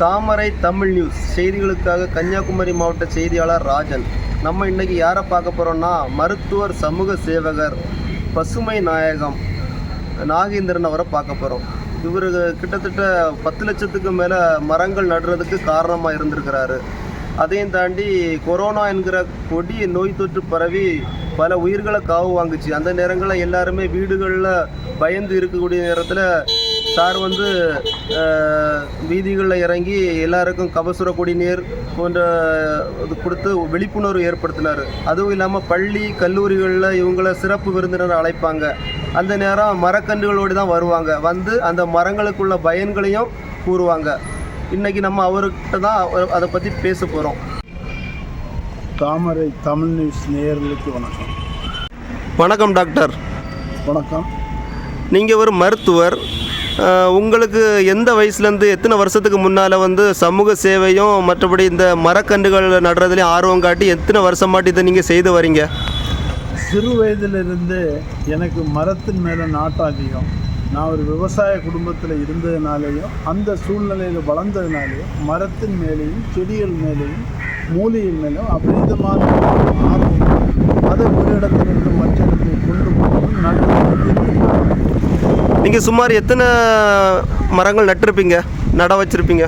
தாமரை Tamil news. செய்திகளுக்காக கன்னியாகுமரி மாவட்ட செய்தியாளர் ராஜன். நம்ம இன்னைக்கு யாரை பார்க்க போகிறோம்னா மருத்துவர் சமூக சேவகர் பசுமை நாயகம் நாகேந்திரன் அவரை பார்க்க போகிறோம் இவர் கிட்டத்தட்ட பத்து லட்சத்துக்கு மேலே மரங்கள் நடுறதுக்கு காரணமாக இருந்திருக்கிறாரு. அதையும் தாண்டி கொரோனா என்கிற கொடிய நோய் தொற்று பரவி பல உயிர்களை காவு வாங்குச்சு. அந்த நேரங்களில் எல்லாருமே வீடுகளில் பயந்து இருக்கக்கூடிய நேரத்தில் சார் வந்து வீதிகளில் இறங்கி எல்லாருக்கும் கபசுர குடிநீர் போன்ற இது கொடுத்து விழிப்புணர்வு ஏற்படுத்தினார். அதுவும் இல்லாமல் பள்ளி கல்லூரிகளில் இவங்கள சிறப்பு விருந்தினர் அழைப்பாங்க. அந்த நேரம் மரக்கன்றுகளோடு தான் வருவாங்க. வந்து அந்த மரங்களுக்குள்ள பயன்களையும் கூறுவாங்க. இன்னைக்கு நம்ம அவர்கிட்ட தான் அதை பற்றி பேச போகிறோம் தாமரை தமிழ் நியூஸ் நேயர்களுக்கு வணக்கம். வணக்கம் டாக்டர். வணக்கம். நீங்கள் ஒரு மருத்துவர். உங்களுக்கு எந்த வயசுலேருந்து எத்தனை வருஷத்துக்கு முன்னால் வந்து சமூக சேவையும் மற்றபடி இந்த மரக்கன்றுகள் நடுறதுலையும் ஆர்வம் காட்டி எத்தனை வருஷமாட்டி இதை நீங்கள் செய்து வரீங்க? சிறு வயதிலிருந்து எனக்கு மரத்தின் மேலே நாட்டம் அதிகம். நான் ஒரு விவசாய குடும்பத்தில் இருந்ததுனாலேயும் அந்த சூழ்நிலையில் வளர்ந்ததுனாலேயும் மரத்தின் மேலேயும் செடிகள் மேலேயும் மூலிகள் மேலேயும் அபரிதமான ஆர்வம். அதை ஒரு இடத்திலிருந்து மற்ற இடத்துக்கு கொண்டு போகணும் நடுவது நீங்கள் சுமார் எத்தனை மரங்கள் நட்டிருப்பீங்க? நட வச்சுருப்பீங்க?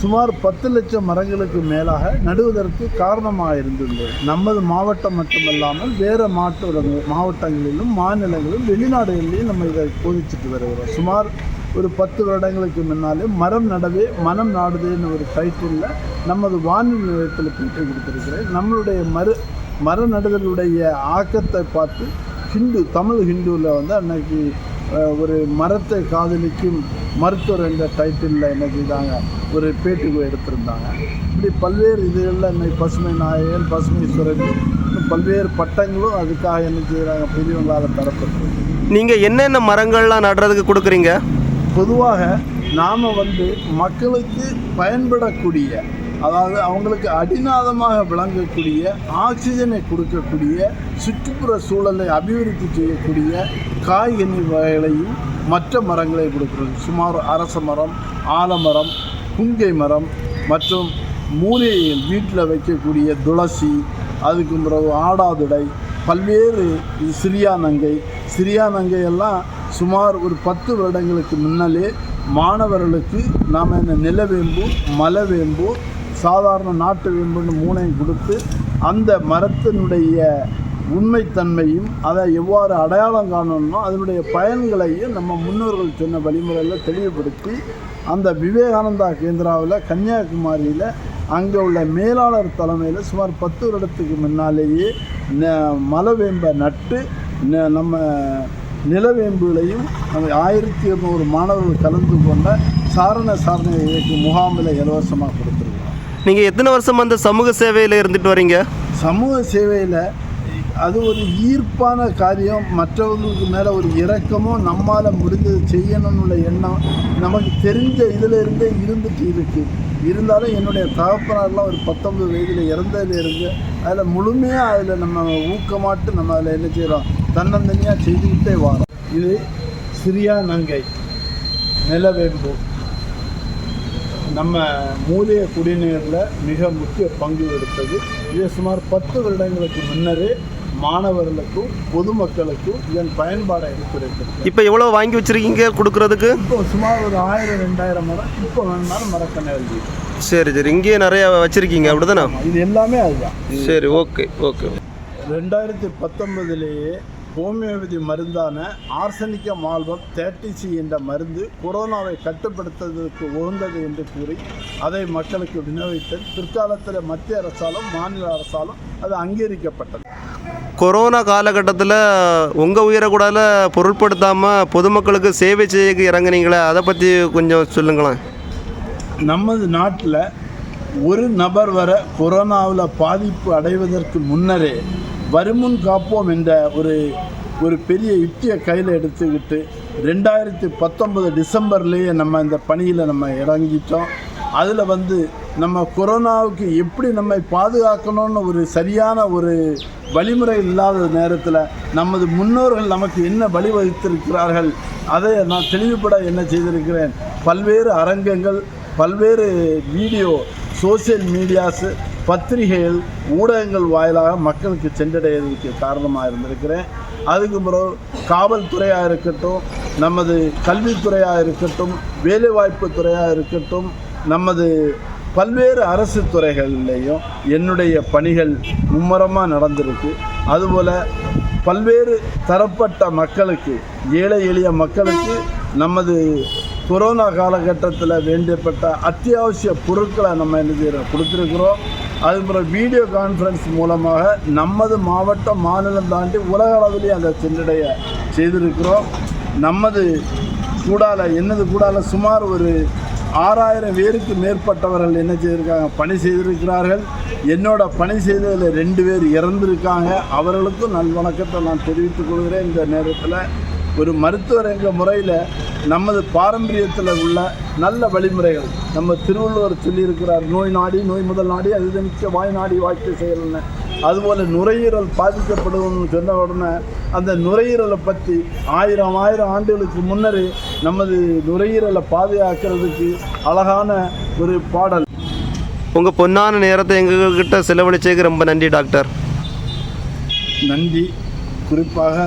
சுமார் பத்து லட்சம் மரங்களுக்கு மேலாக நடுவதற்கு காரணமாக இருந்துள்ளது. நமது மாவட்டம் மட்டுமல்லாமல் வேறு மாட்டு மாவட்டங்களிலும் மாநிலங்களிலும் வெளிநாடுகளிலும் நம்ம இதை போதிச்சுட்டு வருகிறோம். சுமார் ஒரு பத்து வருடங்களுக்கு முன்னாலே மரம் நடவே மனம் நாடுதுன்னு ஒரு டைட்டிலில் நமது வானொலி நிலையத்தில் பேட்டி கொடுத்துருக்கிறேன். நம்மளுடைய மறு மர நடுதலுடைய ஆக்கத்தை பார்த்து ஹிந்து தமிழ் ஹிந்துவில் வந்து அன்னைக்கு ஒரு மரத்தை காதலிக்கும் மருத்துவர் என்ற டைட்டிலில் என்ன செய்தாங்க ஒரு பேட்டி எடுத்திருந்தாங்க. இப்படி பல்வேறு இதுகளில் இன்னைக்கு பசுமை நாயகன் பசுமை சுரபி இன்னும் பல்வேறு பட்டங்களும் அதுக்காக என்ன செய்கிறாங்க பெரியவங்களால் தரப்பட்டிருக்கு நீங்கள் என்னென்ன மரங்கள்லாம் நடுறதுக்கு கொடுக்குறீங்க? பொதுவாக நாம் வந்து மக்களுக்கு பயன்படக்கூடிய அதாவது அவங்களுக்கு அடிநாதமாக விளங்கக்கூடிய ஆக்சிஜனை கொடுக்கக்கூடிய சுற்றுப்புற சூழலை அபிவிருத்தி செய்யக்கூடிய காய்கனி வகைகளையும் மற்ற மரங்களை கொடுக்கிறது. சுமார் அரச மரம் ஆலமரம் புங்கை மரம் மற்றும் மூலிகைகள் வீட்டில் வைக்கக்கூடிய துளசி அதுக்கு பிறகு ஆடாதுடை பல்வேறு சிறியானங்கை சிறியானங்கை எல்லாம் சுமார் ஒரு பத்து வருடங்களுக்கு முன்னாலே மாணவர்களுக்கு நாம் இந்த நிலவேம்பு மலவேம்பு சாதாரண நாட்டு வேம்புன்னு மூணையும் கொடுத்து அந்த மரத்தினுடைய உண்மைத்தன்மையும் அதை எவ்வாறு அடையாளம் காணணுமோ அதனுடைய பயன்களையும் நம்ம முன்னோர்கள் சொன்ன வழிமுறையில் தெளிவுபடுத்தி அந்த விவேகானந்தா கேந்திராவில் கன்னியாகுமரியில் அங்கே உள்ள மேலாளர் தலைமையில் சுமார் பத்து வருடத்துக்கு முன்னாலேயே ந- மலவேம்பை நட்டு ந- நம்ம நிலவேம்புகளையும் ஆயிரத்தி இருநூறு மாணவர்கள் கலந்து கொண்ட சாரண சாரண இயக்க முகாமில் இலவசமாக கொடுத்துருக்கோம். நீங்கள் எத்தனை வருஷம் அந்த சமூக சேவையில் இருந்துட்டு வரீங்க? சமூக சேவையில் அது ஒரு ஈர்ப்பான காரியம். மற்றவங்களுக்கு மேலே ஒரு இறக்கமும் நம்மால் முடிஞ்சது செய்யணும்னு எண்ணம் நமக்கு தெரிஞ்ச இதில் இருந்தே இருந்துட்டு இருக்குது இருந்தாலும் என்னுடைய தகப்பனார்லாம் ஒரு பத்தொன்பது வயதில் இறந்ததுல இருந்து அதில் முழுமையாக அதில் நம்ம ஊக்கமாட்டு நம்ம அதில் என்ன செய்கிறோம் தன்னந்தனியாக செய்துக்கிட்டே வரோம். இது சிறியா நங்கை நிலவேம்பு. நம்ம மூலிகை குடிநீரில் மிக முக்கிய பங்கு எடுத்தது இது சுமார் பத்து வருடங்களுக்கு முன்னரே மாணவர்களுக்கும் பொதுமக்களுக்கும் இதன் பயன்பாடை எடுத்துரைக்கிறது இப்போ எவ்வளோ வாங்கி வச்சுருக்கீங்க கொடுக்குறதுக்கு? இப்போ சுமார் ஒரு ஆயிரம் ரெண்டாயிரம் மரம் இப்போ வேணுனாலும் மரக்கண்ணை சரி சரி. இங்கேயே நிறைய வச்சுருக்கீங்க அப்படிதானே? இது எல்லாமே அதுதான். சரி ஓகே ஓகே. ரெண்டாயிரத்தி பத்தொன்பதுலேயே ஹோமியோபதி மருந்தான ஆர்சனிக்க மால்பம் தேர்ட்டி சி என்ற மருந்து கொரோனாவை கட்டுப்படுத்துவதற்கு உகந்தது என்று கூறி அதை மக்களுக்கு விநியோகித்தல் பிற்காலத்தில் மத்திய அரசாலும் மாநில அரசாலும் அது அங்கீகரிக்கப்பட்டது. கொரோனா காலகட்டத்தில் உங்கள் உயிரை கூட பொருட்படுத்தாமல் பொதுமக்களுக்கு சேவை செய்ய இறங்குனீங்களே அதை பற்றி கொஞ்சம் சொல்லுங்களேன். நமது நாட்டில் ஒரு நபர் வர கொரோனாவில் பாதிப்பு அடைவதற்கு முன்னரே வருமுன் காப்போம் என்ற ஒரு ஒரு பெரிய யுக்தியை கையில் எடுத்துக்கிட்டு ரெண்டாயிரத்தி பத்தொன்பது டிசம்பர்லேயே நம்ம இந்த பணியில் நம்ம இறங்கிட்டோம். அதில் வந்து நம்ம கொரோனாவுக்கு எப்படி நம்மை பாதுகாக்கணும்னு ஒரு சரியான ஒரு வழிமுறை இல்லாத நேரத்தில் நமது முன்னோர்கள் நமக்கு என்ன வழிவகுத்திருக்கிறார்கள் அதை நான் தெளிவுபட என்ன செய்திருக்கிறேன். பல்வேறு அரங்கங்கள் பல்வேறு வீடியோ சோசியல் மீடியாஸு பத்திரிகைகள் ஊடகங்கள் வாயிலாக மக்களுக்கு சென்றடைவதற்கு காரணமாக இருந்திருக்கிறேன். அதுக்கு பிறகு காவல்துறையாக இருக்கட்டும் நமது கல்வித்துறையாக இருக்கட்டும் வேலைவாய்ப்பு துறையாக இருக்கட்டும் நமது பல்வேறு அரசு துறைகள்லேயும் என்னுடைய பணிகள் மும்முரமாக நடந்திருக்கு. அதுபோல் பல்வேறு தரப்பட்ட மக்களுக்கு ஏழை எளிய மக்களுக்கு நமது கொரோனா காலகட்டத்தில் வேண்டப்பட்ட அத்தியாவசிய பொருட்களை நம்ம என்ன செய்கிறோம் கொடுத்துருக்குறோம். அதுபோல் வீடியோ கான்ஃபரன்ஸ் மூலமாக நமது மாவட்டம் மாநிலம் தாண்டி உலக அளவிலேயே அதை சென்றடைய செய்திருக்கிறோம். நமது கூடால என்னது கூடால? சுமார் ஒரு ஆறாயிரம் பேருக்கு மேற்பட்டவர்கள் என்ன செய்திருக்காங்க? பணி செய்திருக்கிறார்கள். என்னோட பணி செய்ததில் ரெண்டு பேர் இறந்திருக்காங்க. அவர்களுக்கும் நல்வணக்கத்தை நான் தெரிவித்துக் கொள்கிறேன். இந்த நேரத்தில் ஒரு மருத்துவர் என்ற முறையில் நமது பாரம்பரியத்தில் உள்ள நல்ல வழிமுறைகள். நம்ம திருவள்ளுவர் சொல்லியிருக்கிறார் நோய் நாடி நோய் முதல் நாடி அது மிக்க வாய் நாடி வாழ்க்கை செயல்னு அதுபோல் நுரையீரல் பாதிக்கப்படுவோம்னு சொன்ன உடனே அந்த நுரையீரலை பற்றி ஆயிரம் ஆயிரம் ஆண்டுகளுக்கு முன்னரே நமது நுரையீரலை பாதுகாக்கிறதுக்கு அழகான ஒரு பாடல். உங்கள் பொன்னான நேரத்தை எங்ககிட்ட செலவழிச்சதுக்கு ரொம்ப நன்றி டாக்டர். நன்றி. குறிப்பாக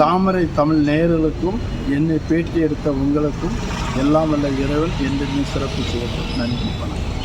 தாமரை தமிழ் நேயர்களுக்கும் என்னை பேட்டி எடுத்த உங்களுக்கும் எல்லாம் வல்ல இறைவன் என்றுமே சிறப்பு செய்யட்டும். நன்றி வணக்கம்.